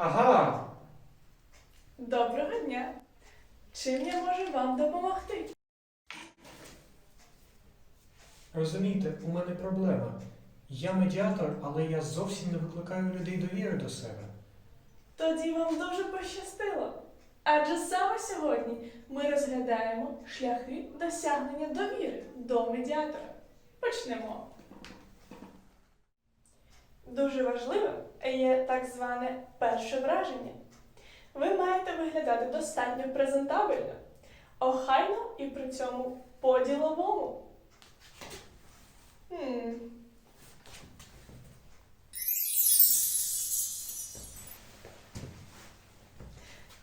Ага, Доброго дня! Чим я можу вам допомогти? розумієте, у мене проблема. Я медіатор, але я зовсім не викликаю людей довіри до себе. Тоді вам дуже пощастило. Адже саме сьогодні ми розглядаємо шляхи досягнення довіри до медіатора. Почнемо. Дуже важливим є так зване перше враження. Ви маєте виглядати достатньо презентабельно, охайно і при цьому по-діловому.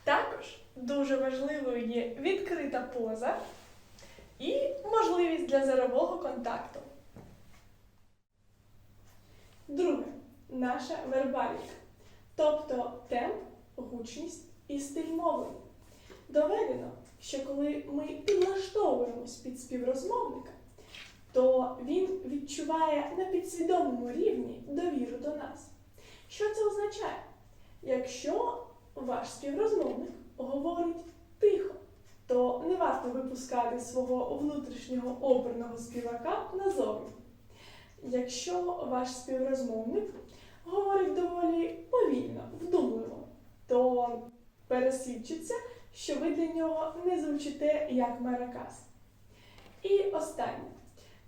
Також дуже важливою є відкрита поза і можливість для зорового контакту. Друге наша вербаліка, тобто темп, гучність і стиль мовлення. Доведено, що коли ми підлаштовуємось під співрозмовника, то він відчуває на підсвідомому рівні довіру до нас. Що це означає? Якщо ваш співрозмовник говорить тихо, то не варто випускати свого внутрішнього оперного співака назовні. Якщо ваш співрозмовник говорить доволі повільно, вдумливо, то пересвідчиться, що ви для нього не звучите як маракас. І останнє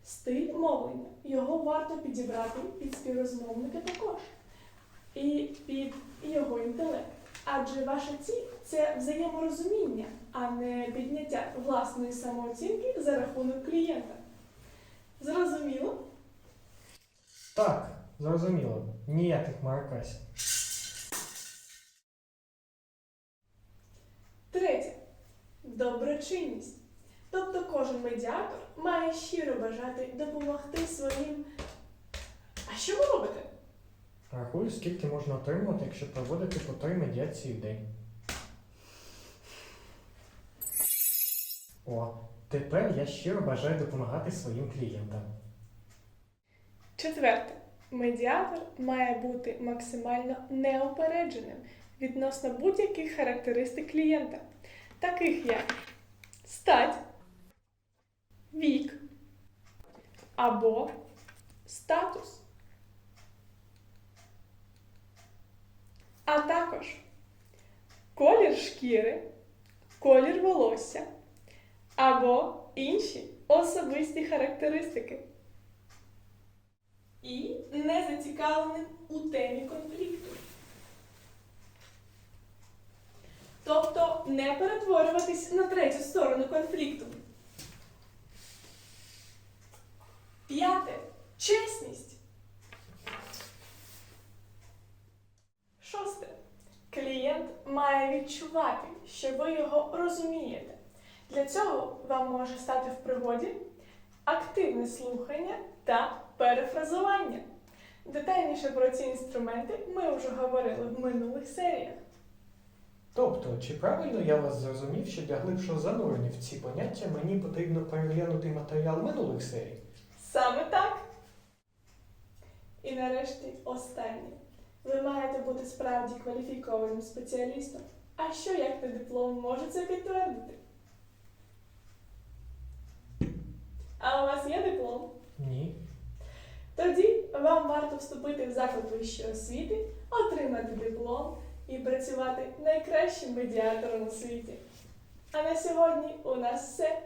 стиль мовлення. Його варто підібрати під співрозмовника також. І під його інтелект. Адже ваша ціль це взаєморозуміння, а не підняття власної самооцінки за рахунок клієнта. Зрозуміло? Так, зрозуміло, ніяких маракасів. Третє доброчинність. Тобто кожен медіатор має щиро бажати допомогти своїм. А що ви робите? Рахую, скільки можна отримувати, якщо проводити по три медіації в день. О, тепер я щиро бажаю допомагати своїм клієнтам. Четверте. Медіатор має бути максимально неопередженим відносно будь-яких характеристик клієнта, таких як стать, вік або статус. А також колір шкіри, колір волосся або інші особисті характеристики і не зацікавленим у темі конфлікту. Тобто не перетворюватись на третю сторону конфлікту. П'яте. Чесність. Шосте. Клієнт має відчувати, що ви його розумієте. Для цього вам може стати в пригоді активне слухання та перефразування. Детальніше про ці інструменти ми вже говорили в минулих серіях. Тобто, чи правильно я вас зрозумів, що для глибшого занурення в ці поняття мені потрібно переглянути матеріал минулих серій? Саме так. І нарешті останнє. Ви маєте бути справді кваліфікованим спеціалістом. А що як не диплом може це підтвердити? А у вас є диплом? Ні. Тоді вам варто вступити в заклад вищої освіти, отримати диплом і працювати найкращим медіатором у світі. А на сьогодні у нас все.